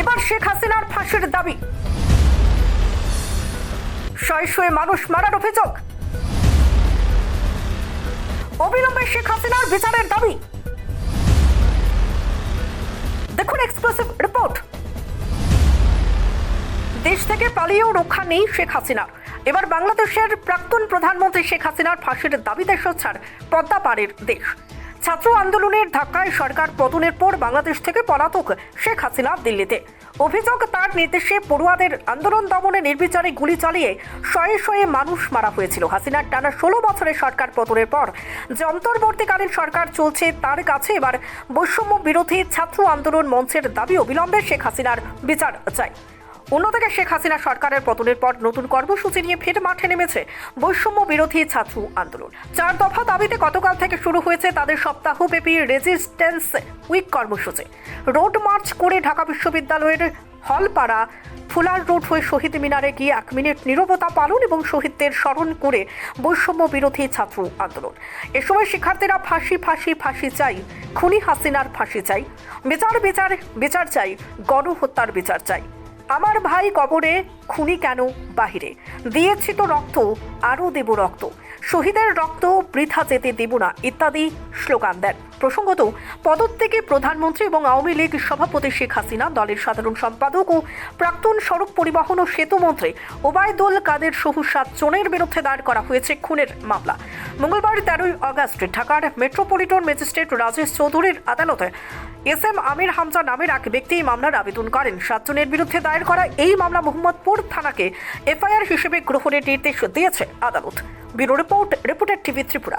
এবার শেখ হাসিনার ফাঁসির দাবি। শয়ে মানুষ মারার অভিযোগ। অবিলম্বে শেখ হাসিনার বিচারের দাবি। দেখুন এক্সক্লুসিভ রিপোর্ট। দেশ থেকে পালিয়েও রক্ষা নেই শেখ হাসিনার এবার বাংলাদেশের প্রাক্তন প্রধানমন্ত্রী শেখ হাসিনার ফাঁসির দাবিতে সোচ্চার পদ্মা পাড়ের দেশ। ছাত্র আন্দোলনের ধাক্কায় সরকার পতনের পর বাংলাদেশ থেকে পলাতক শেখ হাসিনা দিল্লিতে। অভিযোগ তার নির্দেশে পড়ুয়াদের আন্দোলন দমনে নির্বিচারে গুলি চালিয়ে শয়ে শয়ে মানুষ মারা হয়েছিল। হাসিনার টানা ষোলো বছরের সরকার পতনের পর যে অন্তর্বর্তীকালীন সরকার চলছে তার কাছে। এবার বৈষম্য বিরোধী ছাত্র আন্দোলন মঞ্চের দাবি অবিলম্বে শেখ হাসিনার বিচার চাই অন্যদিকে শেখ হাসিনা সরকারের পতনের পর নতুন কর্মসূচি নিয়ে ফের মাঠে নেমেছে বৈষম্য বিরোধী ছাত্র আন্দোলন। চার দফা দাবিতে গতকাল থেকে শুরু হয়েছে তাদের সপ্তাহব্যাপী রেজিস্ট্যান্স উইক কর্মসূচি। রোড মার্চ করে ঢাকা বিশ্ববিদ্যালয়ের হলপাড়া ফুলার রোড হয়ে শহীদ মিনারে গিয়ে এক মিনিট নীরবতা পালন এবং শহীদদের স্মরণ করে বৈষম্য বিরোধী ছাত্র আন্দোলন। এ সময় শিক্ষার্থীরা ফাঁসি ফাঁসি ফাঁসি চাই, খুনি হাসিনার ফাঁসি চাই, বিচার বিচার বিচার চাই, গণহত্যার বিচার চাই। আমার ভাই কবরে, খুনি কেন বাহিরে? দিয়েছি তো রক্ত, আরও দেব রক্ত। শহীদের রক্ত বৃথা যেতে দেব না, ইত্যাদি স্লোগান দেন। প্রসঙ্গত পদত্যাগে প্রধানমন্ত্রী এবং আওয়ামী লীগ সভাপতি শেখ হাসিনা, দলের সাধারণ সম্পাদক ও প্রাক্তন সড়ক পরিবহন ও সেতু মন্ত্রী ওবায়দুল কাদের সহ সাতজনের বিরুদ্ধে দায়ের করা হয়েছে খুনের মামলা। মঙ্গলবার তেরোই আগস্ট ঢাকার মেট্রোপলিটন ম্যাজিস্ট্রেট রাজেশ চৌধুরীর আদালতে এস এম আমির হামজা নামের এক ব্যক্তি এই মামলার আবেদন করেন। সাতজনের বিরুদ্ধে দায়ের করা এই মামলা মোহাম্মদপুর থানাকে এফআইআর হিসেবে গ্রহণের নির্দেশ দিয়েছে আদালত। Bureau report, reporter TV Tripura.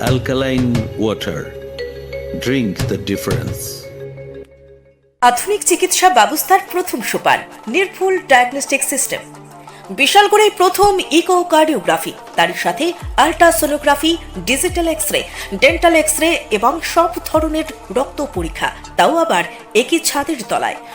alkaline water drink the difference আধুনিক চিকিৎসা ব্যবস্থার প্রথম সোপান, নির্ভুল ডায়াগনস্টিক সিস্টেম বিশাল বিশালগড়ে প্রথম ইকোকার্ডিওগ্রাফি তার সাথে ultrasonography digital X ray dental X ray এবং সব ধরনের রক্ত পরীক্ষা, তাও আবার একই ছাদের তলায়।